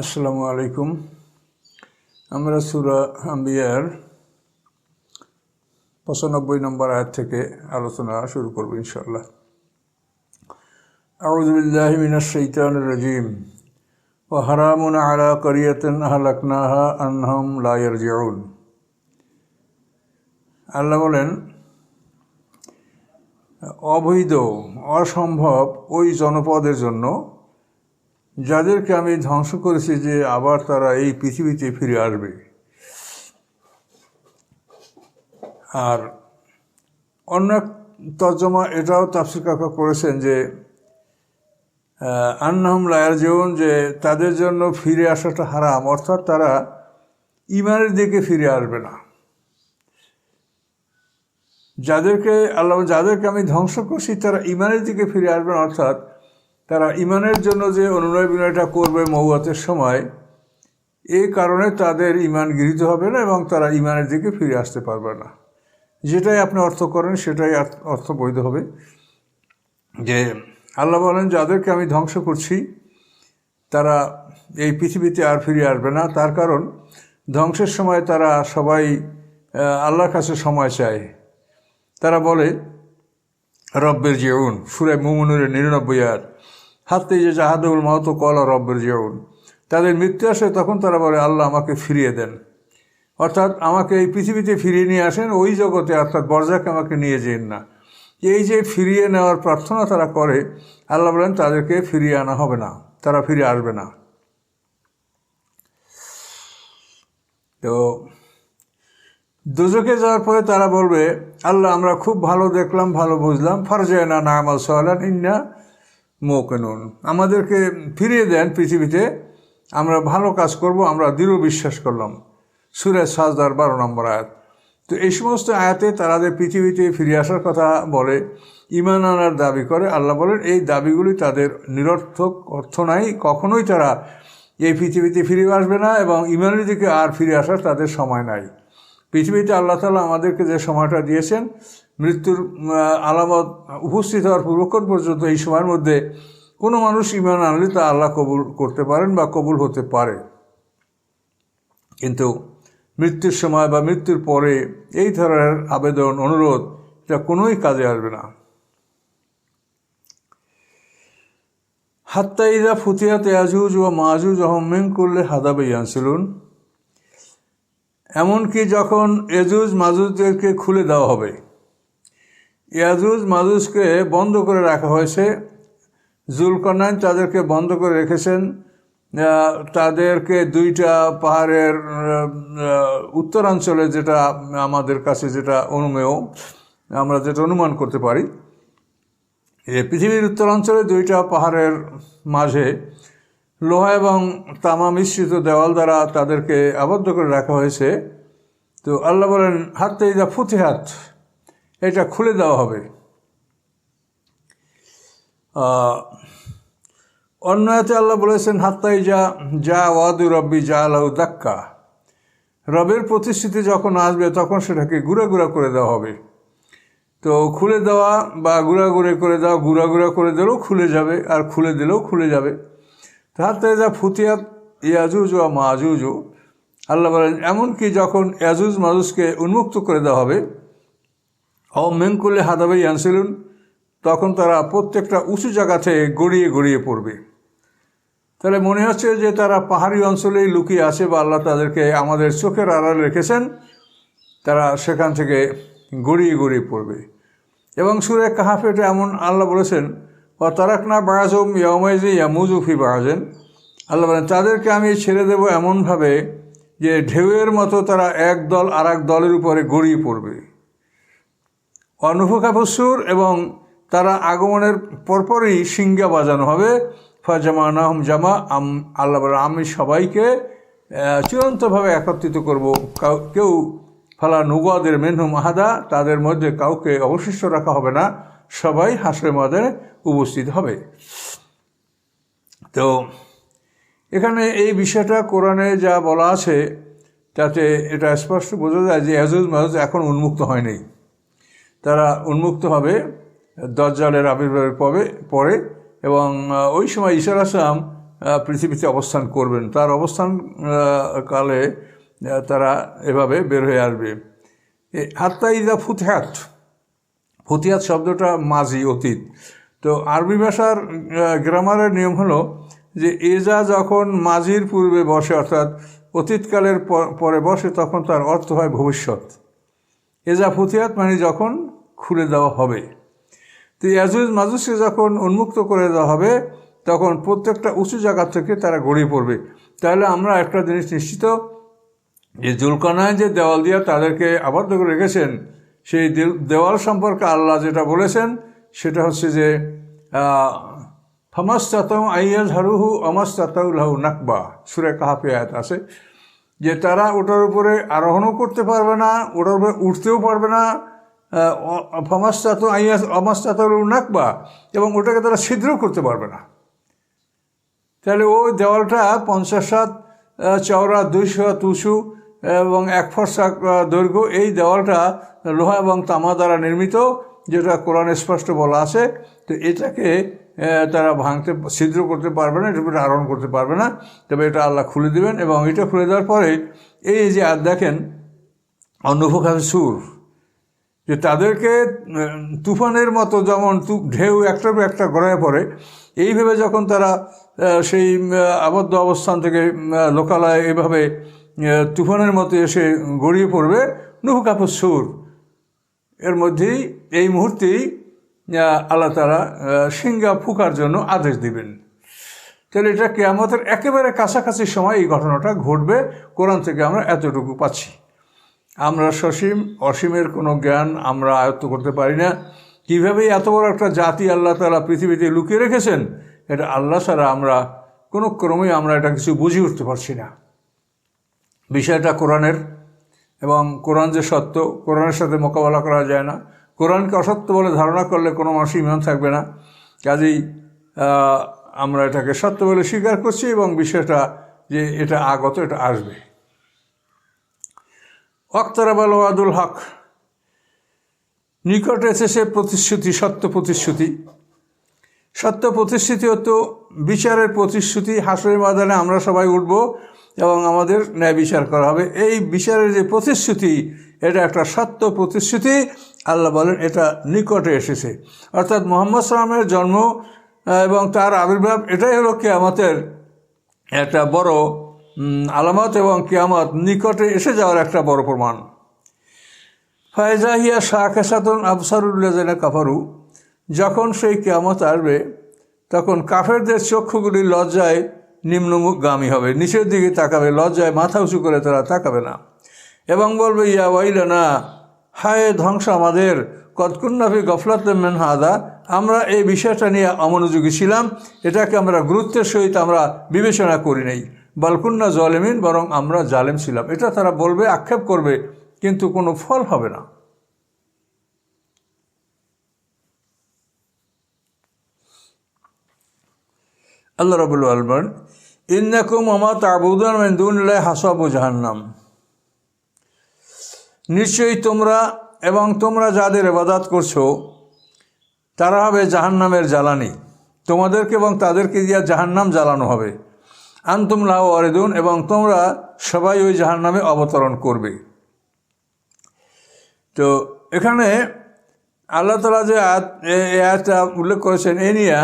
আসসালামু আলাইকুম। আমরা সুরা আম্বিয়ার পঁচানব্বই নম্বর আয়াত থেকে আলোচনা শুরু করব ইনশাল্লাহ আউজুবিল্লাহ মিনাশান রাজিম। ও হারামুন আলা করিয়াতেন আহলাকনাহা আনহম লায়ার জিউন আল্লাহ বলেন, অবৈধ, অসম্ভব ওই জনপদের জন্য যাদেরকে আমি ধ্বংস করেছি যে আবার তারা এই পৃথিবীতে ফিরে আসবে। আর অন্য এক তর্জমা এটাও তাফসির কাকা করেছেন যে আন্নাহম লায়ার জীবন যে তাদের জন্য ফিরে আসাটা হারাম, অর্থাৎ তারা ইমানের দিকে ফিরে আসবে না। যাদেরকে, আল্লাহ, যাদেরকে আমি ধ্বংস করছি, তারা ইমানের দিকে ফিরে আসবে না, অর্থাৎ তারা ইমানের জন্য যে অনুনয় বিনয়টা করবে মৌয়াতের সময় এই কারণে তাদের ইমান গৃহীত হবে না এবং তারা ইমানের দিকে ফিরে আসতে পারবে না। যেটাই আপনি অর্থ করেন, সেটাই অর্থ বৈধ হবে। যে আল্লাহ বলেন, যাদেরকে আমি ধ্বংস করছি, তারা এই পৃথিবীতে আর ফিরে আসবে না। তার কারণ, ধ্বংসের সময় তারা সবাই আল্লাহর কাছে সময় চায়। তারা বলে রব্বের জিউন সুরে মুমনুরের নিরানব্বই আর হাতে যে জাহাদুল মাহত কলা রব্বের জিউন তাদের মৃত্যু আসে তখন তারা বলে, আল্লাহ আমাকে ফিরিয়ে দেন। অর্থাৎ আমাকে এই পৃথিবীতে ফিরিয়ে নিয়ে আসেন, ওই জগতে অর্থাৎ বর্জাকে আমাকে নিয়ে যেন না। এই যে ফিরিয়ে নেওয়ার প্রার্থনা তারা করে, আল্লাহ বলেন, তাদেরকে ফিরিয়ে আনা হবে না, তারা ফিরে আসবে না। তো দুজকে যাওয়ার পরে তারা বলবে, আল্লাহ, আমরা খুব ভালো দেখলাম, ভালো বুঝলাম। ফারজায় না নামাল সোহালান ইন্না মোকেনুন আমাদেরকে ফিরিয়ে দেন পৃথিবীতে। আমরা ভালো কাজ করব, আমরা দৃঢ় বিশ্বাস করলাম। সুরেশ সাজদার বারো নম্বর আয়াত। তো এই সমস্ত আয়াতে তারা যে পৃথিবীতে ফিরে আসার কথা বলে ইমান আনার দাবি করে, আল্লাহ বলেন, এই দাবিগুলি তাদের নিরর্থক অর্থ নাই। কখনোই তারা এই পৃথিবীতে ফিরে আসবে না এবং ইমানের দিকে আর ফিরে আসার তাদের সময় নাই। পৃথিবীতে আল্লাহ তালা আমাদেরকে যে সময়টা দিয়েছেন মৃত্যুর আলামত উপস্থিত হওয়ার পূর্বক্ষণ পর্যন্ত এই সময়ের মধ্যে কোনো মানুষ ইমান আনলে তা আল্লাহ কবুল করতে পারেন বা কবুল হতে পারে। কিন্তু মৃত্যুর সময় বা মৃত্যুর পরে এই ধরনের আবেদন, অনুরোধ, এটা কোনোই কাজে আসবে না। হাত্তা ইদা ফুতিয়াত আজুজ ও মাজুজ অহমেন করলে হাদাবে ইয়ানসিলুন। এমনকি যখন এজুজ মাজুজদেরকে খুলে দেওয়া হবে ইয়াজুজ মাজুজকে বন্ধ করে রাখা হয়েছে। জুলকনাইন তাদেরকে বন্ধ করে রেখেছেন। তাদেরকে দুইটা পাহাড়ের উত্তরাঞ্চলে যেটা আমাদের কাছে যেটা অনুমেয়, আমরা যেটা অনুমান করতে পারি যে পৃথিবীর উত্তরাঞ্চলে দুইটা পাহাড়ের মাঝে লোহা এবং তামা মিশ্রিত দেওয়াল দ্বারা তাদেরকে আবদ্ধ করে রাখা হয়েছে। তো আল্লাহ বলেন হাতে যা ফুতেহাত এটা খুলে দেওয়া হবে। অন্য হাতে আল্লাহ বলেছেন হাত্তাই যা যা ওয়াদু রব্বি যা আল্লাহ দাক্কা। রবের প্রতিশ্রুতি যখন আসবে, তখন সেটাকে গুঁড়া গুঁড়া করে দেওয়া হবে। তো খুলে দেওয়া বা গুঁড়া গুঁড়ে করে দেওয়া, গুঁড়া গুঁড়া করে দিলেও খুলে যাবে, আর খুলে দিলেও খুলে যাবে। হাত্তাই যা ফুতিয়াত ইয়াজুজ ও মাজুজ। আল্লাহ বলেন, এমনকি যখন ইয়াজুজ মাজুজকে উন্মুক্ত করে দেওয়া হবে ও মেঙ্কুলে হাদাবে ইয়ানসিলুন তখন তারা প্রত্যেকটা উঁচু জায়গা থেকে গড়িয়ে গড়িয়ে পড়বে। তাহলে মনে হচ্ছে যে তারা পাহাড়ি অঞ্চলেই লুকিয়ে আছে বা আল্লাহ তাদেরকে আমাদের চোখের আড়ালে রেখেছেন, তারা সেখান থেকে গড়িয়ে গড়িয়ে পড়বে। এবং সুরে কাহাফেটে এমন আল্লাহ বলেছেন ও তারাক না বাড়াজম ইয়ামাইজি ইয়ামুজুফি বাড়াজেন আল্লাহ বলেন, তাদেরকে আমি ছেড়ে দেব এমনভাবে যে ঢেউয়ের মতো তারা এক দল আর দলের উপরে গড়িয়ে পড়বে। অনুভকাবসুর এবং তারা আগমনের পরপরই সিঙ্গা বাজানো হবে। ফাজামানাহম জামা, আম, আল্লাহ আমি সবাইকে চূড়ান্তভাবে একত্রিত করব। কেউ ফালা নুগাদের মেনহুম আহাদা তাদের মধ্যে কাউকে অবশিষ্ট রাখা হবে না। সবাই হাসরের মাদের উপস্থিত হবে। তো, এখানে এই বিষয়টা কোরআনে যা বলা আছে, তাতে এটা স্পষ্ট বোঝা যায় যে এজুজ মাহুজ এখন উন্মুক্ত হয়নি। তারা উন্মুক্ত হবে দজ্জালের আবির্ভাবের পরে পরে এবং ওই সময় ঈশ্বর আসলাম পৃথিবীতে অবস্থান করবেন। তার অবস্থান কালে তারা এভাবে বের হয়ে আসবে। হাত্তা ইদা ফুতহাত ফতিয়াত শব্দটা মাঝি, অতীত। তো আরবি ভাষার গ্রামারের নিয়ম হলো যে এজা যখন মাঝির পূর্বে বসে, অর্থাৎ অতীতকালের পরে বসে, তখন তার অর্থ হয় ভবিষ্যৎ। এজা ফতিয়াত মানে যখন খুলে দেওয়া হবে। তো ইয়াজুজ মাজুসকে যখন উন্মুক্ত করে দেওয়া হবে, তখন প্রত্যেকটা উঁচু জায়গা থেকে তারা গড়িয়ে পড়বে। তাহলে আমরা একটা জিনিস নিশ্চিত, যে জুলকানায় যে দেওয়াল দিয়ে তাদেরকে আবদ্ধ করে রেখেছেন, সেই দেওয়াল সম্পর্কে আল্লাহ যেটা বলেছেন, সেটা হচ্ছে যে ফামাস্তাতম আইয়াজ হারুহু আমাস্তাতাউল্লাহু নাকবা। সুরে কাহাফে আয়াত আছে। যে তারা ওটার উপরে আরোহণও করতে পারবে না, ওটার উপরে উঠতেও পারবে না ফামাস্তাত আইয়াজ আমাস্তাতাউল্লাহু নাকবা, এবং ওটাকে তারা ছিদ্রও করতে পারবে না। তাহলে ওই দেওয়ালটা পঞ্চাশ সাত চওড়া দুইশো উঁচু এবং এক ফর্সা দৈর্ঘ্য, এই দেওয়ালটা লোহা এবং তামা দ্বারা নির্মিত, যেটা কোরআনে স্পষ্ট বলা আছে। তো এটাকে তারা ভাঙতে, ছিদ্র করতে পারবে না এটা আরোহণ করতে পারবে না। তবে এটা আল্লাহ খুলে দেবেন এবং এটা খুলে দেওয়ার পরে এই যে আর দেখেন অন্নভোখান সুর, যে তাদেরকে তুফানের মতো যেমন ঢেউ একটার পর একটা গড়ায় পড়ে এইভাবে যখন তারা সেই আবদ্ধ অবস্থান থেকে লোকালয় এভাবে তুফানের মতো এসে গড়িয়ে পড়বে নুহু কাপুর সুর। এর মধ্যেই এই মুহূর্তেই আল্লাহ তারা সিঙ্গা ফুকার জন্য আদেশ দিবেন। তাহলে এটা কেয়ামতের একেবারে কাছাকাছি সময় এই ঘটনাটা ঘটবে। কোরআন থেকে আমরা এতটুকু পাচ্ছি। আমরা সসীম, অসীমের কোনো জ্ঞান আমরা আয়ত্ত করতে পারি না। কীভাবে এত বড় একটা জাতি আল্লাহ তালা পৃথিবীতে লুকিয়ে রেখেছেন, এটা আল্লাহ ছাড়া আমরা কোনো ক্রমেই আমরা এটা কিছু বুঝে উঠতে পারছি না। বিষয়টা কোরআনের এবং কোরআন যে সত্য, কোরআনের সাথে মোকাবেলা করা যায় না। কোরআনকে অসত্য বলে ধারণা করলে কোনো মানুষ ইমান থাকবে না। কাজেই আমরা এটাকে সত্য বলে স্বীকার করছি এবং বিষয়টা যে এটা আগত, এটা আসবে। অক্তরাবাল ওয়াদুল হক, নিকট এসেছে প্রতিশ্রুতি, সত্য প্রতিশ্রুতি। সত্য প্রতিশ্রুতি হতো বিচারের প্রতিশ্রুতি, হাসরের ময়দানে আমরা সবাই উঠব এবং আমাদের ন্যায় বিচার করা হবে। এই বিচারের যে প্রতিশ্রুতি এটা একটা সত্য প্রতিশ্রুতি। আল্লাহ বলেন, এটা নিকটে এসেছে। অর্থাৎ মোহাম্মদ সালামের জন্ম এবং তার আবির্ভাব, এটাই হলো কেয়ামতের একটা বড় আলামত এবং কেয়ামত নিকটে এসে যাওয়ার একটা বড় প্রমাণ। ফায়জাহিয়া শাহ আফসারুল্লাহ কাফারু, যখন সেই কেয়ামত আসবে, তখন কাফেরদের চক্ষুগুলি লজ্জায় নিম্নগামী হবে। নিচের দিকে তাকাবে, লজ্জায় মাথা উঁচু করে তারা তাকাবে না। এবং বলবে, ইয়া ওয়াইলানা, হায় ধ্বংস আমাদের কতকুন্নাফি গফলাত হাদা, আমরা এই বিষয়টা নিয়ে অমনোযোগী ছিলাম, এটাকে আমরা গুরুত্বের সহিত আমরা বিবেচনা করি নাই। বালকুন্না জলেমিন, বরং আমরা জালেম ছিলাম। এটা তারা বলবে, আক্ষেপ করবে, কিন্তু কোনো ফল হবে না। আল্লাহ রবুল আলমান ইন্নাকুম আমা তাবুদান মেন্দুল্লাহ হাসাবু জাহান্নাম। নিশ্চয়ই তোমরা এবং তোমরা যাদের এবাদাত করছ, তারা হবে জাহান্নামের জ্বালানি। তোমাদেরকে এবং তাদেরকে দিয়া জাহান্নাম জ্বালানো হবে। আন্তুম লাহ অরেদুন এবং তোমরা সবাই ওই জাহান্নামে অবতরণ করবে। তো এখানে আল্লাহ তালা যে আয়াতটা উল্লেখ করেছেন, এ নিয়ে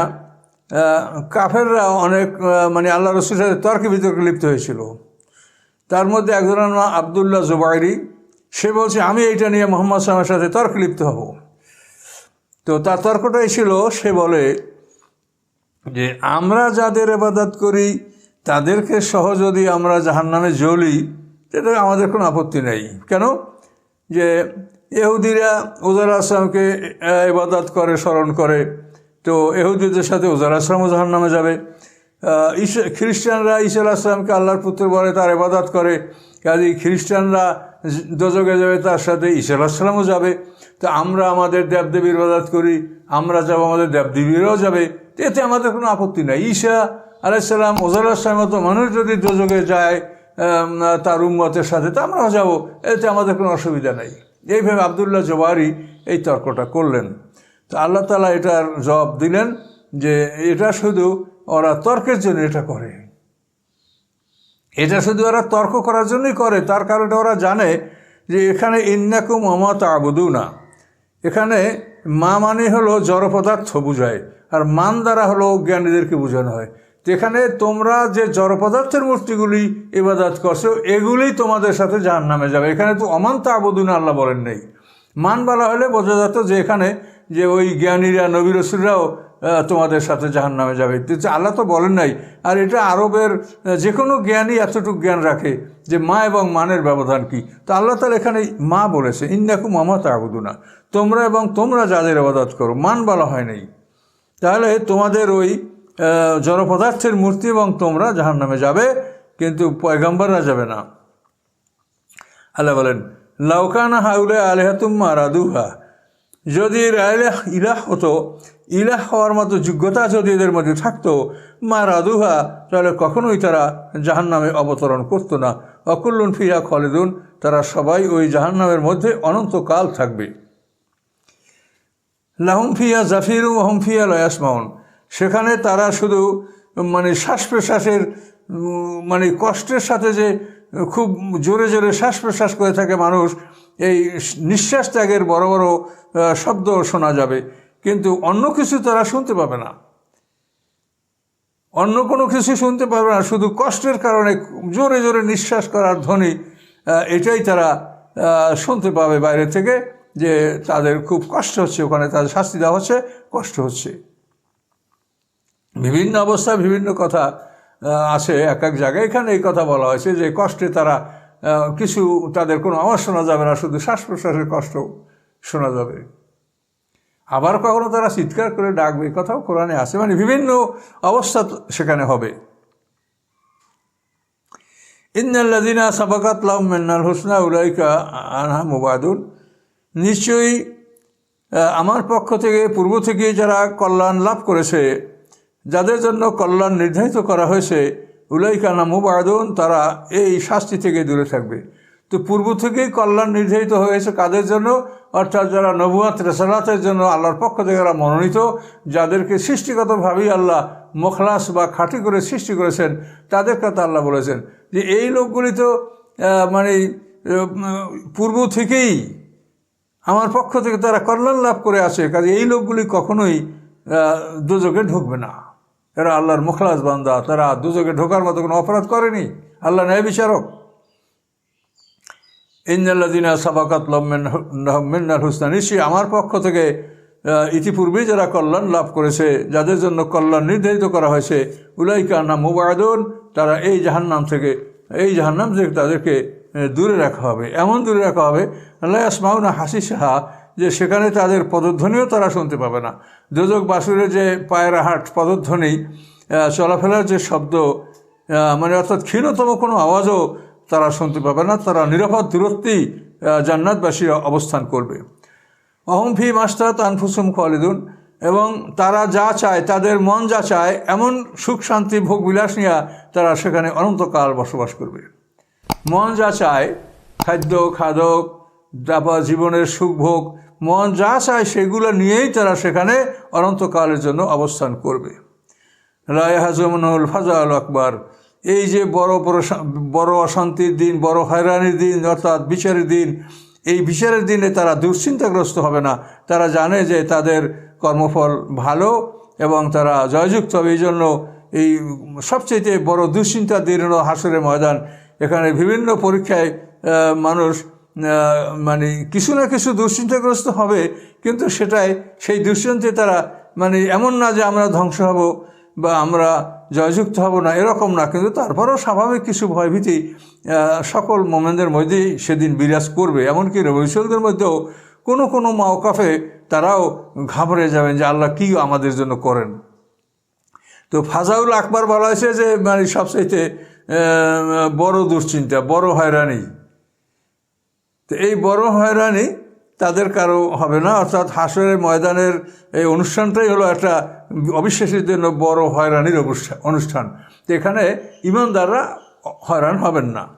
কাফেররা অনেক মানে আল্লাহ রসুলের সাথে তর্কে বিতর্কে লিপ্ত হয়েছিল। তার মধ্যে একজনের নাম আবদুল্লাহ জুবাইরি। সে বলছে আমি এইটা নিয়ে মোহাম্মদ সালামের সাথে তর্ক লিপ্ত হব। তো তার তর্কটাই ছিল সে বলে যে আমরা যাদের এবাদত করি তাদেরকে সহ যদি আমরা জাহান্নামে জ্বলি সেটা আমাদের কোনো আপত্তি নেই। কেন? যে এহুদিরা উজার আসলামকে ইবাদত করে স্মরণ করে। তো এহুদিদের সাথে উজার আসলামও জাহান্নামে যাবে। আহ, খ্রিস্টানরা ঈশা আসলামকে আল্লাহর পুত্র বলে তার ইবাদত করে। কাজে খ্রিস্টানরা দোজকে যাবে, তার সাথে ঈশা আসলামও যাবে। তো আমরা আমাদের দেবদেবীর ইবাদত করি, আমরা যাব আমাদের দেবদেবীরাও যাবে। এতে আমাদের কোনো আপত্তি নাই। ঈশা আলাইসাল্লাম ওজার আসলামের মতো মানুষ যদি দোজকে যায় তার উম্মতের সাথে, তো আমরাও যাব। এতে আমাদের কোনো অসুবিধা নেই। এইভাবে আবদুল্লাহ জবারি এই তর্কটা করলেন। তো আল্লাহ তালা এটার জবাব দিলেন যে, এটা শুধু ওরা তর্কের জন্য এটা করে। এটা শুধু ওরা তর্ক করার জন্যই করে, তার কারণে ওরা জানে যে এখানে ইন্নাকুম অমত আবুদু না এখানে মা মানে হলো জড় পদার্থ বুঝায়, আর মান দ্বারা হলো জ্ঞানীদেরকে বোঝানো হয়। তো এখানে তোমরা যে জড় পদার্থের মূর্তিগুলি ইবাদত করছ, এগুলি তোমাদের সাথে জাহান নামে যাবে। এখানে তো অমান্ত আবুদুন আল্লাহ বলেন নেই। মান বলা হলে বোঝা যেত যে এখানে যে ওই জ্ঞানীরা, নবী রসুলরাও তোমাদের সাথে জাহান নামে যাবে আল্লাহ তো বলেন নাই আর এটা আরবের যে কোনো জ্ঞানী এতটুকু জ্ঞান রাখে যে মা এবং মানের ব্যবধান কি। তো আল্লাহ তালা এখানে মা বলেছে ইন্নাকু মামা তাবুদুনা তোমরা এবং তোমরা যাদের আবাদত করো মান বলা হয় নাই। তাহলে তোমাদের ওই আহ, জড় পদার্থের মূর্তি এবং তোমরা জাহান নামে যাবে কিন্তু পয়গম্বররা যাবে না। আল্লাহ বলেন লাউকানা হাউলে আলেহাতুম্মা রাদুহা যদি ইলাহ হতো ইলাহ হওয়ার মতো যোগ্যতা যদি এদের মধ্যে থাকতো, মা রাদুহা তাহলে কখনোই তারা জাহান নামে অবতরণ করতো না। অকুল্লুন ফিয়া খলেদুন, তারা সবাই ওই জাহান নামের মধ্যে অনন্তকাল থাকবে। লাহুম ফিয়া জাফিরু ওহম ফিয়া লয়াসমাউন সেখানে তারা শুধু মানে শ্বাস প্রশ্বাসের মানে কষ্টের সাথে যে খুব জোরে জোরে শ্বাস প্রশ্বাস করে থাকে মানুষ, এই নিঃশ্বাস ত্যাগের বড় বড় শব্দ শোনা যাবে। কিন্তু অন্য কিছু তারা শুনতে পাবে না। অন্য কোনো কিছু শুনতে পারবে না, শুধু কষ্টের কারণে জোরে জোরে নিঃশ্বাস করার ধ্বনি এটাই তারা শুনতে পাবে বাইরে থেকে যে তাদের খুব কষ্ট হচ্ছে, ওখানে তাদের শাস্তি দেওয়া হচ্ছে, কষ্ট হচ্ছে। বিভিন্ন অবস্থায় বিভিন্ন কথা আছে, এক এক জায়গায়। এখানে এই কথা বলা হয়েছে যে কষ্টে তারা কিছু তাদের কোনো আওয়াজ শোনা যাবে না, শুধু শ্বাস প্রশ্বাসের কষ্ট শোনা যাবে। আবার কখনো তারা চিৎকার করে ডাকবে? কথাও কোরআনে আছে। মানে বিভিন্ন অবস্থা সেখানে হবে। ইন্নাল্লাদিনা সাবাকাত লাম মেন্নাল হোসনা, উলাইকা আনহা মুবাদুল নিশ্চয়ই আমার পক্ষ থেকে, পূর্ব থেকে যারা কল্যাণ লাভ করেছে, যাদের জন্য কল্যাণ নির্ধারিত করা হয়েছে, উলাইকা না মুবাদুন, তারা এই শাস্তি থেকে দূরে থাকবে। তো পূর্ব থেকেই কল্যাণ নির্ধারিত হয়েছে কাদের জন্য? অর্থাৎ যারা নবুয়াত, রেসালাতের জন্য আল্লাহর পক্ষ থেকে যারা মনোনীত, যাদেরকে সৃষ্টিগতভাবেই আল্লাহ মোখলাস বা খাঁটি করে সৃষ্টি করেছেন, তাদের কথা আল্লাহ বলেছেন। যে এই লোকগুলি তো মানে পূর্ব থেকেই আমার পক্ষ থেকে তারা কল্যাণ লাভ করে আছে, কাজে এই লোকগুলি কখনোই দুযোগে ঢুকবে না। এরা আল্লাহর মুখলাস বান্দা, তারা দুযোগে ঢোকার মতো কোনো অপরাধ করেনি। আল্লাহ ন্যায় বিচারক ইন্দাল্লাদিনা সাবাকাত লম্মেন্নাল হুসনা নিশ্চয়ই আমার পক্ষ থেকে আহ, ইতিপূর্বেই যারা কল্যাণ লাভ করেছে যাদের জন্য কল্যাণ নির্ধারিত করা হয়েছে উলাইকা নাম মুবায়দুন তারা এই জাহান্নাম থেকে এই জাহান্নাম থেকে তাদেরকে দূরে রাখা হবে। এমন দূরে রাখা হবে আল্লাহ আসমাউনা হাসি সাহা যে সেখানে তাদের পদধ্বনিও তারা শুনতে পাবে না। যোজক বাসুরের যে পায়ের হাট পদধ্বনি চলাফেরার যে শব্দ মানে অর্থাৎ ক্ষীণতম কোনো আওয়াজও তারা শুনতে পাবে না, তারা নিরাপদ দূরত্বেই জান্নাতবাসীরা অবস্থান করবে। অহম ফি মাস্তাত আনফুসুম খালিদুন, এবং তারা যা চায়, তাদের মন যা চায়, এমন সুখ, শান্তি, ভোগ, বিলাস নিয়ে তারা সেখানে অনন্তকাল বসবাস করবে। মন যা চায়, খাদ্য, খাদক, তারপর জীবনের সুখ, ভোগ, মন যা চায়, সেগুলো নিয়েই তারা সেখানে অনন্তকালের জন্য অবস্থান করবে। রায় হাজমনুল ফাজাল আকবর। এই যে বড় বড় অশান্তির দিন, বড় হয়রানির দিন, অর্থাৎ বিচারের দিন, এই বিচারের দিনে তারা দুশ্চিন্তাগ্রস্ত হবে না। তারা জানে যে তাদের কর্মফল ভালো এবং তারা জয়যুক্ত হবে। এই জন্য এই সবচেয়ে বড় দুশ্চিন্তা দিন হাসরের ময়দান। এখানে বিভিন্ন পরীক্ষায় মানুষ মানে কিছু না কিছু দুশ্চিন্তাগ্রস্ত হবে, কিন্তু সেটাই, সেই দুশ্চিন্তায় তারা মানে এমন না যে আমরা ধ্বংস হব। বা আমরা জয়যুক্ত হব না, এরকম না। কিন্তু তারপরেও স্বাভাবিক কিছু ভয়ভীতি সকল মোমেনদের মধ্যেই সেদিন বিরাজ করবে। এমনকি রবিশলদের মধ্যেও কোনো কোনো মাওকাফে তারাও ঘাবড়ে যাবেন যে আল্লাহ কী আমাদের জন্য করেন। তো ফাজাউল আকবর বলা হয়েছে যে মানে সবচাইতে বড় দুশ্চিন্তা, বড় হয়রানি। তো এই বড় হয়রানি তাদের কারও হবে না। অর্থাৎ হাসরের ময়দানের এই অনুষ্ঠানটাই হলো একটা অবিশ্বাসীর জন্য বড় হয়রানির অনুষ্ঠা- অনুষ্ঠান। এখানে ইমানদাররা হয়রান হবেন না।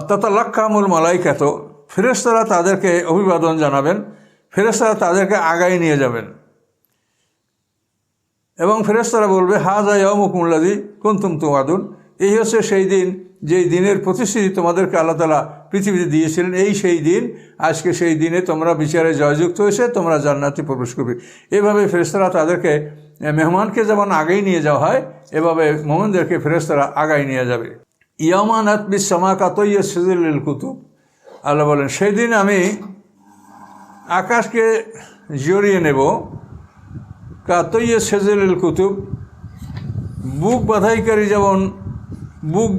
তত লক্ষামুল মালাইকাত ফেরেস্তারা তাদেরকে অভিবাদন জানাবেন ফেরেস্তারা তাদেরকে আগায় নিয়ে যাবেন। এবং ফেরেস্তারা বলবে হা হাজা ইয়মুকুমুল্লাদি কুন্তুম তুমাদুন এই হচ্ছে সেই দিন, যেই দিনের প্রতিশ্রুতি তোমাদেরকে আল্লাহ তালা পৃথিবীতে দিয়েছিলেন, এই সেই দিন, আজকে সেই দিনে তোমরা বিচারে জয়যুক্ত হয়েছে, তোমরা জান্নাতে প্রবেশ করবে। এভাবে ফেরেস্তারা তাদেরকে মেহমানকে যেমন আগেই নিয়ে যাওয়া হয়, এভাবে মোহানদেরকে ফেরেস্তারা আগাই নিয়ে যাবে। ইয়ামান আতবিস সামা কাতইয়া সিজুল কুতুব। আল্লাহ বলেন, সেই দিন আমি আকাশকে জড়িয়ে নেব কাতইয়া সেজেল কুতুব, বুক বাধাইকারী যেমন বুক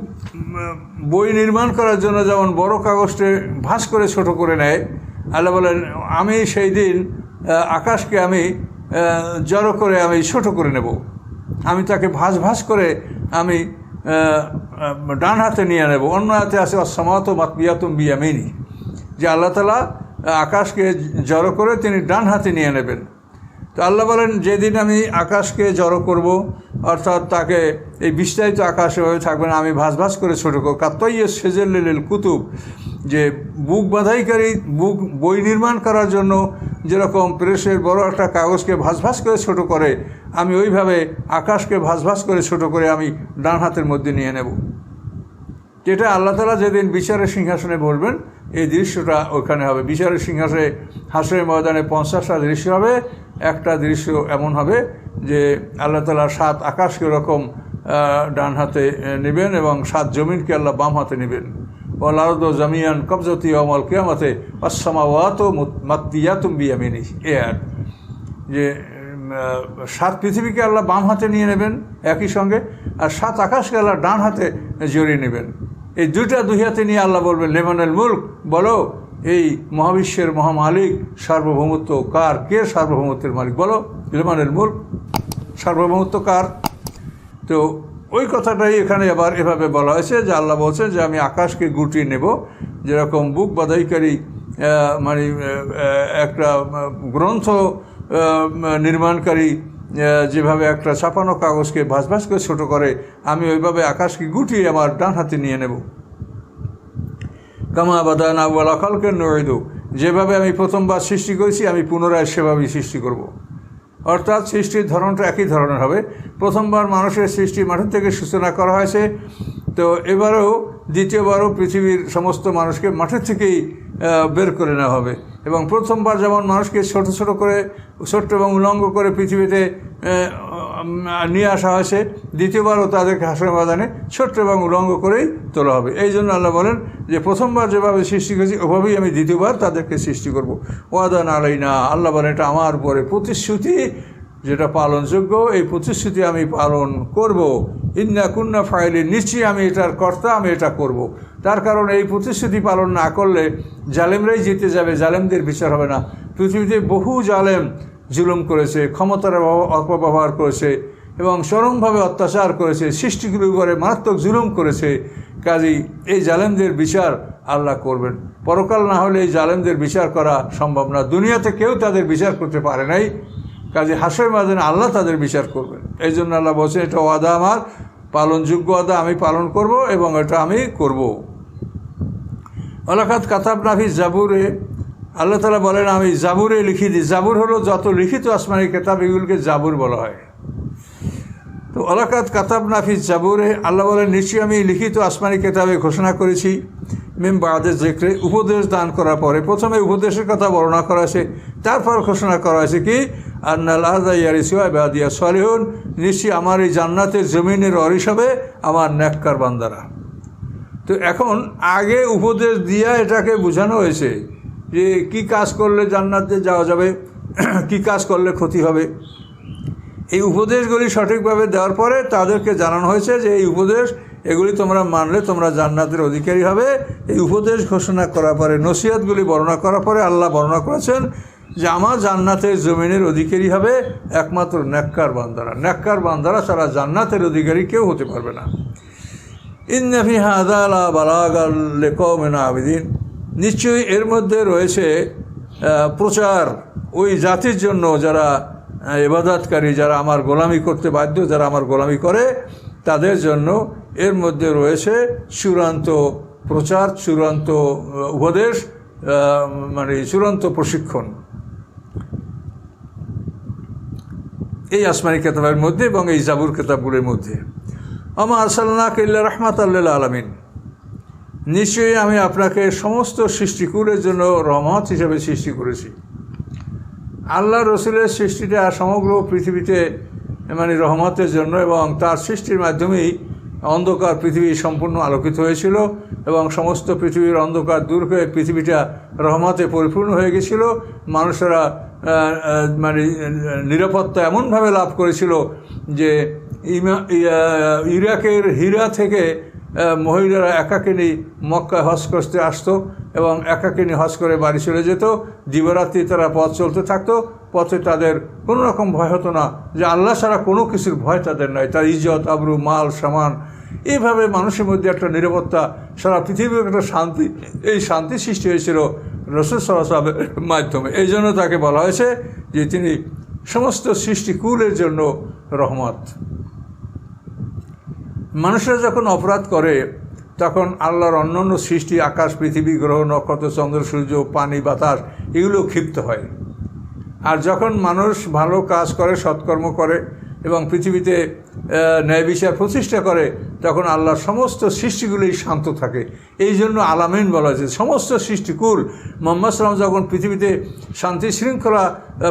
বই নির্মাণ করার জন্য যেমন বড় কাগজটি ভাঁজ করে ছোট করে নেয়, আল্লাহ বলেন, আমি সেই দিন আকাশকে আমি জড়ো করে আমি ছোট করে নেব। আমি তাকে ভাঁজ ভাঁজ করে আমি ডান হাতে নিয়ে নেব। অন্য হাতে আছে, অসমাত মাতবিয়াতুম বিয়ামিনী। যে আল্লাহ তালা আকাশকে জড়ো করে তিনি ডান হাতে নিয়ে নেবেন। তো আল্লাহ বলেন, যেদিন আমি আকাশকে জড়ো করব, অর্থাৎ তাকে এই বিস্তারিত আকাশে হয়ে থাকবে না, আমি ভাস ভাস করে ছোটো করব। কাত্তইয়ে সেজেল কুতুব, যে বুক বাধাইকারী, বুক বই নির্মাণ করার জন্য যেরকম প্রেসের বড় একটা কাগজকে ভাস ভাস করে ছোট করে, আমি ওইভাবে আকাশকে ভাস ভাস করে ছোট করে আমি ডান হাতের মধ্যে নিয়ে নেব। যেটা আল্লাহ তালা যেদিন বিচারের সিংহাসনে বলবেন, এই দৃশ্যটা ওখানে হবে। বিচারের সিংহাসনে হাসরের ময়দানে পঞ্চাশটা দৃশ্য হবে। একটা দৃশ্য এমন হবে যে আল্লাহ তালা সাত আকাশকে ওরকম ডান হাতে নেবেন এবং সাত জমিনকে আল্লাহ বাম হাতে নেবেন। ও লারদ জামিয়ান কবজতি অমল কেয়ামতে অসমাওয়াত মাত্তিয়াতুম বিয়ামিনি। এ আর, যে সাত পৃথিবীকে আল্লাহ বাম হাতে নিয়ে নেবেন একই সঙ্গে, আর সাত আকাশকে আল্লাহ ডান হাতে জড়িয়ে নেবেন। এই দুইটা দুই হাতে নিয়ে আল্লাহ বলবেন লেমনের মুল্ক, বলো এই মহাবিশ্বের মহামালিক, সার্বভৌমত্ব কার? কে সার্বভৌমত্বের মালিক? বলো লেমনের মূল সার্বভৌমত্ব কার? তো ওই কথাটাই এখানে আবার এভাবে বলা হয়েছে যে আল্লাহ বলছেন যে আমি আকাশকে গুটিয়ে নেব। যেরকম বুক বাদাইকারী মানে একটা গ্রন্থ নির্মাণকারী যেভাবে একটা ছাপানো কাগজকে ভাস ভাস করে ছোটো করে, আমি ওইভাবে আকাশকে গুটিয়ে আমার ডান হাতে নিয়ে নেব। কামা বাদানা ওয়ালা খালকে নয়দু যেভাবে আমি প্রথমবার সৃষ্টি করেছি, আমি পুনরায় সেভাবেই সৃষ্টি করব। অর্থাৎ সৃষ্টির ধরনটা একই ধরনের হবে। প্রথমবার মানুষের সৃষ্টি মাঠের থেকে সূচনা করা হয়েছে। তো এবারেও দ্বিতীয়বারও পৃথিবীর সমস্ত মানুষকে মাঠের থেকেই বের করে নেওয়া হবে। এবং প্রথমবার যেমন মানুষকে ছোট ছোট করে, ছোট্ট এবং উলঙ্গ করে পৃথিবীতে নিয়ে আসা হয়েছে। দ্বিতীয়বারও তাদেরকে হাসর ময়দানে ছোট্ট এবং উলঙ্গ করেই তোলা হবে। এই জন্য আল্লাহ বলেন যে, প্রথমবার যেভাবে সৃষ্টি করেছি, ওভাবেই আমি দ্বিতীয়বার তাদেরকে সৃষ্টি করব। ওয়াদান আলাই না আল্লাহ বলেন এটা আমার পরে প্রতিশ্রুতি, যেটা পালনযোগ্য, এই প্রতিশ্রুতি আমি পালন করব। ইন্না কুন্না ফাইলে, নিশ্চয়ই আমি এটার কর্তা, আমি এটা করব। তার কারণ এই প্রতিশ্রুতি পালন না করলে জালেমরাই জিতে যাবে, জালেমদের বিচার হবে না। পৃথিবীতে বহু জালেম জুলুম করেছে, ক্ষমতার অপ- অপব্যবহার করেছে এবং চরমভাবে অত্যাচার করেছে, সৃষ্টিগুলোর উপরে মারাত্মক জুলুম করেছে। কাজেই এই জালেমদের বিচার আল্লাহ করবেন। পরকাল না হলে এই জালেমদের বিচার করা সম্ভব না। দুনিয়াতে কেউ তাদের বিচার করতে পারে নাই। কাজে হাসের মাঝে আল্লাহ তাদের বিচার করবেন। এই জন্য আল্লাহ বলছেন, এটা ওয়াদা আমার। পালনযোগ্য ওয়াদা আমি পালন করব এবং এটা আমি করব। অলাকাত কাতাব নাফি জাবুরে আল্লাহ তালা বলেন, আমি জাবুরে লিখি দিই। জাবুর হলো যত লিখিত আসমানি কেতাব, এগুলোকে জাবুর বলা হয়। তো অলাকাত কাতাব নাফিস জাবুরে, আল্লাহ বলেন, নিশ্চয়ই আমি লিখিত আসমানি কেতাবে ঘোষণা করেছি। মেম বাদের জেক্রে উপদেশ দান করার পরে। প্রথমে উপদেশের কথা বর্ণনা করা হয়েছে, তারপর ঘোষণা করা হয়েছে কি? আন্নাল্লাহিয়া সলিহুন, নিশ্চয়ই আমার এই জান্নাতের জমিনের অরিস হবে আমার ন্যাক্কার বান্দারা। তো এখন আগে উপদেশ দিয়া এটাকে বোঝানো হয়েছে যে কি কাজ করলে জান্নাতে যাওয়া যাবে, কি কাজ করলে ক্ষতি হবে। এই উপদেশগুলি সঠিকভাবে দেওয়ার পরে তাদেরকে জানানো হয়েছে যে এই উপদেশ, এগুলি তোমরা মানলে তোমরা জান্নাতের অধিকারী হবে। এই উপদেশ ঘোষণা করার পরে, নসিহতগুলি বর্ণনা করার পরে আল্লাহ বর্ণনা করেছেন যে আমার জান্নাতের জমিনের অধিকারী হবে একমাত্র ন্যাক্কার বান্দারা। ন্যাক্কার বান্দারা ছাড়া জান্নাতের অধিকারী কেউ হতে পারবে না। ইন্নাফি হাদালা বালাগাল লেকমেনা আবিদিন। নিশ্চয়ই এর মধ্যে রয়েছে প্রচার ওই জাতির জন্য যারা এবাদাতকারী, যারা আমার গোলামি করতে বাধ্য, যারা আমার গোলামি করে, তাদের জন্য এর মধ্যে রয়েছে চূড়ান্ত প্রচার, চূড়ান্ত উপদেশ মানে চূড়ান্ত প্রশিক্ষণ। এই আসমানি কেতাবের মধ্যে এবং এই জাবুর কেতাবগুলির মধ্যে। আমা আসাল্লাহ কিল্লা রহমাত আল্লাহ আলমিন। নিশ্চয়ই আমি আপনাকে সমস্ত সৃষ্টিকুলের জন্য রহমত হিসেবে সৃষ্টি করেছি। আল্লাহ রসুলের সৃষ্টিটা সমগ্র পৃথিবীতে মানে রহমতের জন্য এবং তার সৃষ্টির মাধ্যমেই অন্ধকার পৃথিবী সম্পূর্ণ আলোকিত হয়েছিল এবং সমস্ত পৃথিবীর অন্ধকার দূর হয়ে পৃথিবীটা রহমতে পরিপূর্ণ হয়ে গেছিল। মানুষেরা মানে নিরাপত্তা এমনভাবে লাভ করেছিল যে ইরাকের হীরা থেকে মহিলারা একাকিনী মক্কায় হজ করতে আসতো এবং একাকিনী হজ করে বাড়ি চলে যেত। দিবরাত্রি তারা পথ চলতে থাকতো, পথে তাদের কোনো রকম ভয় হতো না যে আল্লাহ ছাড়া কোনো কিছুর ভয় তাদের নয় তার ইজ্জত, আবরু, মাল, সামান, এইভাবে মানুষের মধ্যে একটা নিরাপত্তা, সারা পৃথিবীর একটা শান্তি, এই শান্তি সৃষ্টি হয়েছিল রসুল সাহেবের মাধ্যমে। এই জন্য তাকে বলা হয়েছে যে তিনি সমস্ত সৃষ্টিকুলের জন্য রহমত। মানুষরা যখন অপরাধ করে, তখন আল্লাহর অন্য সৃষ্টি, আকাশ, পৃথিবী, গ্রহ, নক্ষত্র, চন্দ্র, সূর্য, পানি, বাতাস, এগুলো ক্ষিপ্ত হয়। আর যখন মানুষ ভালো কাজ করে, সৎকর্ম করে এবং পৃথিবীতে ন্যায় বিচার প্রতিষ্ঠা করে তখন আল্লাহর সমস্ত সৃষ্টিগুলোই শান্ত থাকে। এই জন্য আলামিন বলা হয়েছে, সমস্ত সৃষ্টিকুল মোহাম্মদ সালাম যখন পৃথিবীতে শান্তি শৃঙ্খলা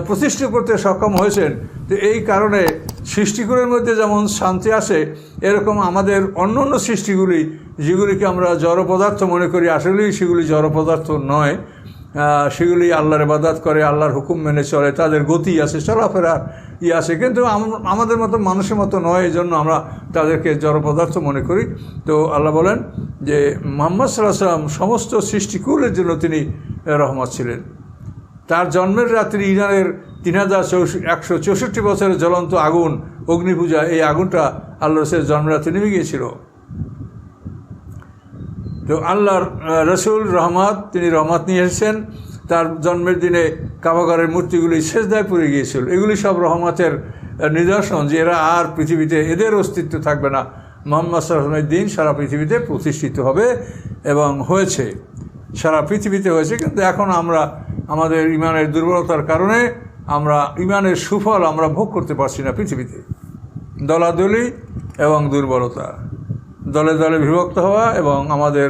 প্রতিষ্ঠা করতে সক্ষম হয়েছেন, তো এই কারণে সৃষ্টিকুলের মধ্যে যেমন শান্তি আসে, এরকম আমাদের অন্য অন্য সৃষ্টিগুলি, যেগুলিকে আমরা জড় পদার্থ মনে করি, আসলেই সেগুলি জড় পদার্থ নয়। সেগুলি আল্লাহর বাদাত করে, আল্লাহর হুকুম মেনে চলে, তাদের গতি আছে চলাফেরা ই আছে। কিন্তু আমাদের মতো মানুষের মতো নয় এই জন্য আমরা তাদেরকে জড় পদার্থ মনে করি। তো আল্লাহ বলেন যে, মোহাম্মদ সাল্লাহ সাল্লাম সমস্ত সৃষ্টিকুলের জন্য তিনি রহমত ছিলেন। তার জন্মের রাত্রি ইরানের তিন হাজার একশো চৌষট্টি বছরের জ্বলন্ত আগুন, অগ্নিপূজা, এই আগুনটা আল্লাহ রসের জন্মরাত্রি নেমে গিয়েছিল। তো আল্লাহর রসুল রহমত, তিনি রহমত নিয়ে এসেছেন। তার জন্মের দিনে কাবাগারের মূর্তিগুলি শেষদায় পড়ে গিয়েছিল। এগুলি সব রহমতের নিদর্শন যে এরা আর পৃথিবীতে এদের অস্তিত্ব থাকবে না। মোহাম্মদ সাল্লামের দিন সারা পৃথিবীতে প্রতিষ্ঠিত হবে এবং হয়েছে। সারা পৃথিবীতে হয়েছে, কিন্তু এখন আমরা, আমাদের ইমানের দুর্বলতার কারণে আমরা ইমানের সুফল আমরা ভোগ করতে পারছি না পৃথিবীতে। দলাদলি এবং দুর্বলতা। দলে দলে বিভক্ত হওয়া এবং আমাদের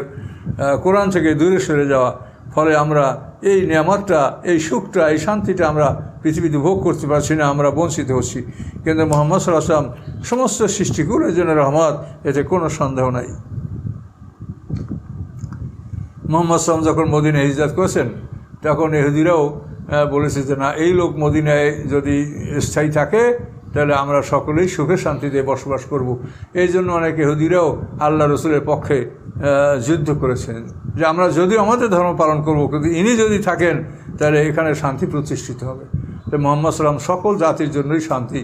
কোরআন থেকে দূরে সরে যাওয়া। ফলে আমরা এই নিয়ামতটা, এই সুখটা, এই শান্তিটা আমরা পৃথিবীতে ভোগ করতে পারছি না, আমরা বঞ্চিত হচ্ছি। কিন্তু মোহাম্মদ সাল্লাম সমস্ত সৃষ্টিগুলোর জন্য রহমত, এতে কোনো সন্দেহ নাই। মোহাম্মদ সালাম যখন মদিনে হিজরত করেছেন, তখন এহুদিরাও বলেছে যে, না, এই লোক মদিনায় যদি স্থায়ী থাকে তাহলে আমরা সকলেই সুখে শান্তিতে বসবাস করব। এই জন্য অনেক এহুদিরাও আল্লাহ রসুলের পক্ষে যুদ্ধ করেছেন। যে আমরা যদি আমাদের ধর্ম পালন করব, কিন্তু ইনি যদি থাকেন, তাহলে এখানে শান্তি প্রতিষ্ঠিত হবে। তো মোহাম্মদ সাল্লাম সকল জাতির জন্যই শান্তি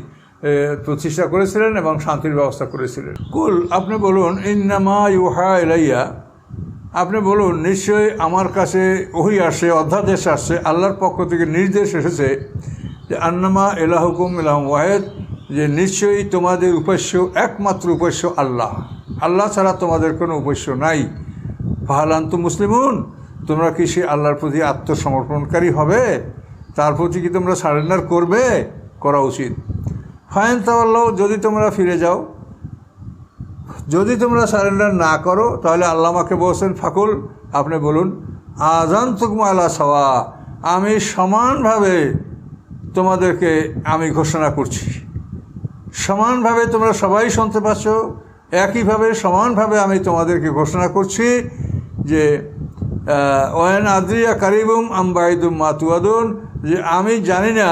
প্রতিষ্ঠা করেছিলেন এবং শান্তির ব্যবস্থা করেছিলেন। কুল, আপনি বলুন, ইন্নামা ইউহা এলাইয়া আপনি বলুন, নিশ্চয়ই আমার কাছে ওহি আসে অধ্যাদেশ আসছে, আল্লাহর পক্ষ থেকে নির্দেশ এসেছে যে আন্নামা এলাহুকুম এলাহম ওয়াহেদ, যে নিশ্চয়ই তোমাদের উপাস্য একমাত্র উপাস্য আল্লাহ। আল্লাহ ছাড়া তোমাদের কোনো উপাস্য নাই। ফাহালান্ত মুসলিমুন, তোমরা কি সে আল্লাহর প্রতি আত্মসমর্পণকারী হবে? তার প্রতি কি তোমরা সারেন্ডার করবে? করা উচিত। ফাইন তাল্লাহ যদি তোমরা ফিরে যাও, যদি তোমরা সারেন্ডার না করো, তাহলে আল্লাহ আমাকে বলছেন, ফাকুল, আপনি বলুন আজান তুকমা আল্লাহ সওয়া আমি সমানভাবে তোমাদেরকে আমি ঘোষণা করছি। সমানভাবে তোমরা সবাই শুনতে পাচ্ছ, একইভাবে সমানভাবে আমি তোমাদেরকে ঘোষণা করছি যে ওয়েন আদ্রিয়া কারিবুম আম্বাইদুম মাতুয়াদুন যে আমি জানি না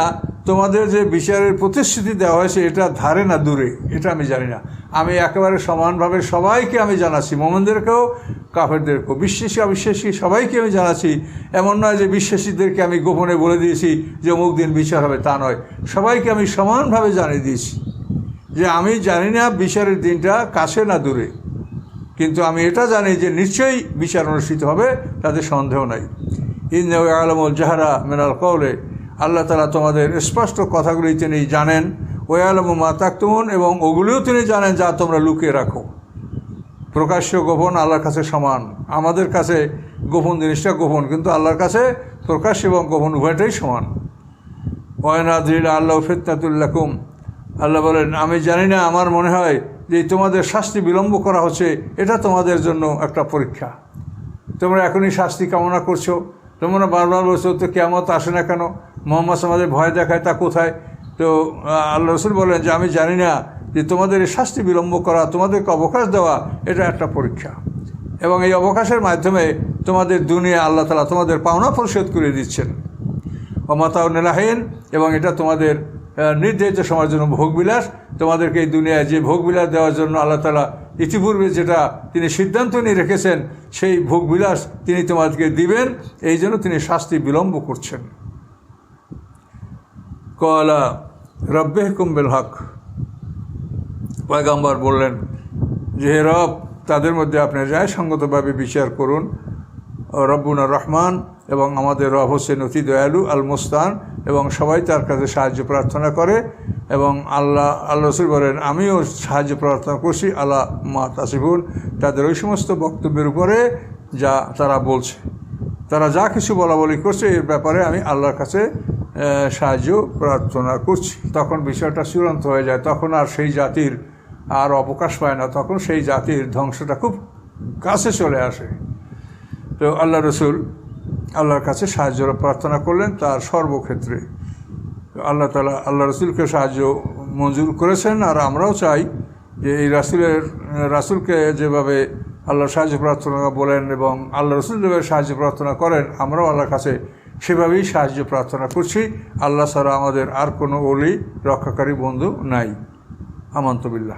তোমাদের যে বিচারের প্রতিশ্রুতি দেওয়া হয়েছে এটা ধারে না, দূরে। এটা আমি জানি না। আমি একেবারে সমানভাবে সবাইকে আমি জানাচ্ছি, মোমনদেরকেও, কাফেরদেরকেও, বিশ্বাসী, অবিশ্বাসী সবাইকে আমি জানাচ্ছি। এমন নয় যে বিশ্বাসীদেরকে আমি গোপনে বলে দিয়েছি যে অমুক দিন বিচার হবে, তা নয়। সবাইকে আমি সমানভাবে জানিয়ে দিয়েছি যে আমি জানি না বিচারের দিনটা কাছে না দূরে। কিন্তু আমি এটা জানি যে নিশ্চয়ই বিচার অনুষ্ঠিত হবে, তাতে সন্দেহ নাই। ইন্দ আলমুল জাহারা মেনাল কৌলে আল্লাহ তালা তোমাদের স্পষ্ট কথাগুলি তিনি জানেন। ওই আলম মা তাকতুমন এবং ওগুলিও তিনি জানেন যা তোমরা লুকিয়ে রাখো। প্রকাশ্য গোপন আল্লাহর কাছে সমান। আমাদের কাছে গোপন জিনিসটা গোপন, কিন্তু আল্লাহর কাছে প্রকাশ্য এবং গোপন উভয়টাই সমান। ওয়নাদিল আল্লাহ ফিতনাতুল্লাকুম আল্লাহ বলেন, আমি জানি না, আমার মনে হয় যে তোমাদের শাস্তি বিলম্ব করা হচ্ছে, এটা তোমাদের জন্য একটা পরীক্ষা। তোমরা এখনই শাস্তি কামনা করছ, তোমরা বারবার বলছো, তো কেমত আসে না কেন? মোহাম্মদ আমাদের ভয় দেখায়, তা কোথায়? তো আল্লাহ রসুল বলেন যে, আমি জানি না যে তোমাদের এই শাস্তি বিলম্ব করা, তোমাদেরকে অবকাশ দেওয়া, এটা একটা পরীক্ষা। এবং এই অবকাশের মাধ্যমে তোমাদের দুনিয়া আল্লাহ তালা তোমাদের পাওনা পরিশোধ করে দিচ্ছেন। অমাতাও নেলাহীন এবং এটা তোমাদের নির্ধারিত সময়ের জন্য ভোগবিলাস তোমাদেরকে এই দুনিয়ায় যে ভোগবিলাস দেওয়ার জন্য আল্লাহ তালা ইতিপূর্বে যেটা তিনি সিদ্ধান্ত নিয়ে রেখেছেন, সেই ভোগবিলাস তিনি তোমাদেরকে দিবেন। এই জন্য তিনি শাস্তি বিলম্ব করছেন। কলা রব্বে কুম্বেল হক পয়গাম্বর বললেন, যে হে রব, তাদের মধ্যে আপনি ন্যায়সঙ্গতভাবে বিচার করুন। রব্বুনা রহমান এবং আমাদের রব হোসেন অতি দয়ালু আল মুস্তান এবং সবাই তার কাছে সাহায্য প্রার্থনা করে এবং আল্লাহ আল্লাহ রসুল বলেন, আমিও সাহায্য প্রার্থনা করছি, আল্লাহ মা তাসিফুন তাদের ওই সমস্ত বক্তব্যের উপরে যা তারা বলছে। তারা যা কিছু বলা বলি করছে, এর ব্যাপারে আমি আল্লাহর কাছে সাহায্য প্রার্থনা করছি। তখন বিষয়টা চূড়ান্ত হয়ে যায়। তখন আর সেই জাতির আর অবকাশ পায় না। তখন সেই জাতির ধ্বংসটা খুব কাছে চলে আসে। তো আল্লাহ রসুল আল্লাহর কাছে সাহায্য প্রার্থনা করলেন তার সর্বক্ষেত্রে। আল্লাহ তালা, আল্লাহ রসুলকে সাহায্য মঞ্জুর করেছেন আর আমরাও চাই যে এই রাসুলের, রাসুলকে যেভাবে আল্লাহ সাহায্য প্রার্থনা বলেন এবং আল্লাহ রসুল যেভাবে সাহায্য প্রার্থনা করেন, আমরাও আল্লাহর কাছে সেভাবেই সাহায্য প্রার্থনা করছি। আল্লাহ ছাড়া আমাদের আর কোনো অলি রক্ষাকারী বন্ধু নাই। আমন্তবিল্লাহ